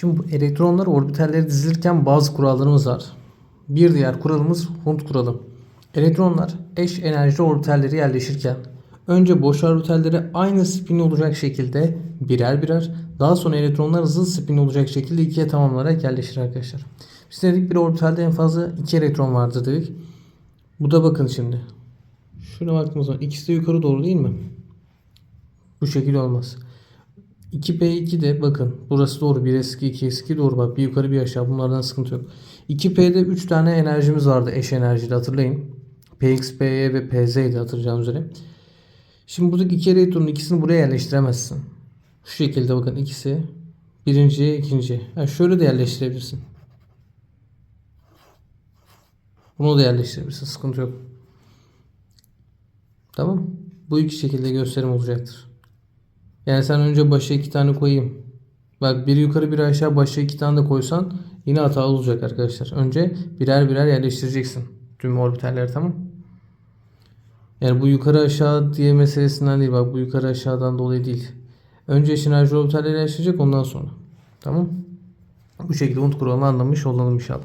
Şimdi bu elektronlar orbitalleri dizilirken bazı kurallarımız var. Bir diğer kuralımız Hund kuralı. Elektronlar eş enerjili orbitalleri yerleşirken önce boş orbitallere aynı spin olacak şekilde birer birer daha sonra elektronlar hızlı spin olacak şekilde ikiye tamamlanarak yerleşir arkadaşlar. Biz dedik bir orbitalde en fazla iki elektron vardır dedik. Bu da bakın şimdi. Şuna baktığımız zaman ikisi de yukarı doğru değil mi? Bu şekilde olmaz. 2P2 de bakın burası doğru. 1 eski 2 eski doğru bak bir yukarı bir aşağı bunlardan sıkıntı yok. 2P'de 3 tane enerjimiz vardı eş enerjili hatırlayın. PX, PY ve PZ'ydi hatırlayacağınız üzere. Şimdi buradaki iki elektronun ikisini buraya yerleştiremezsin. Şu şekilde bakın ikisi birinciye ikinciye. Ha şöyle de yerleştirebilirsin. Bunu da yerleştirebilirsin. Sıkıntı yok. Tamam. Bu iki şekilde gösterim olacaktır. Yani sen önce başa iki tane koyayım. Bak biri yukarı biri aşağı başa iki tane de koysan yine hatalı olacak arkadaşlar. Önce birer birer yerleştireceksin. Tüm orbitalleri tamam. Yani bu yukarı aşağı diye meselesinden değil. Bak bu yukarı aşağıdan dolayı değil. Önce eş enerji orbitalleri yerleştirecek ondan sonra. Tamam. Bu şekilde unut kuralını anlamış olalım inşallah.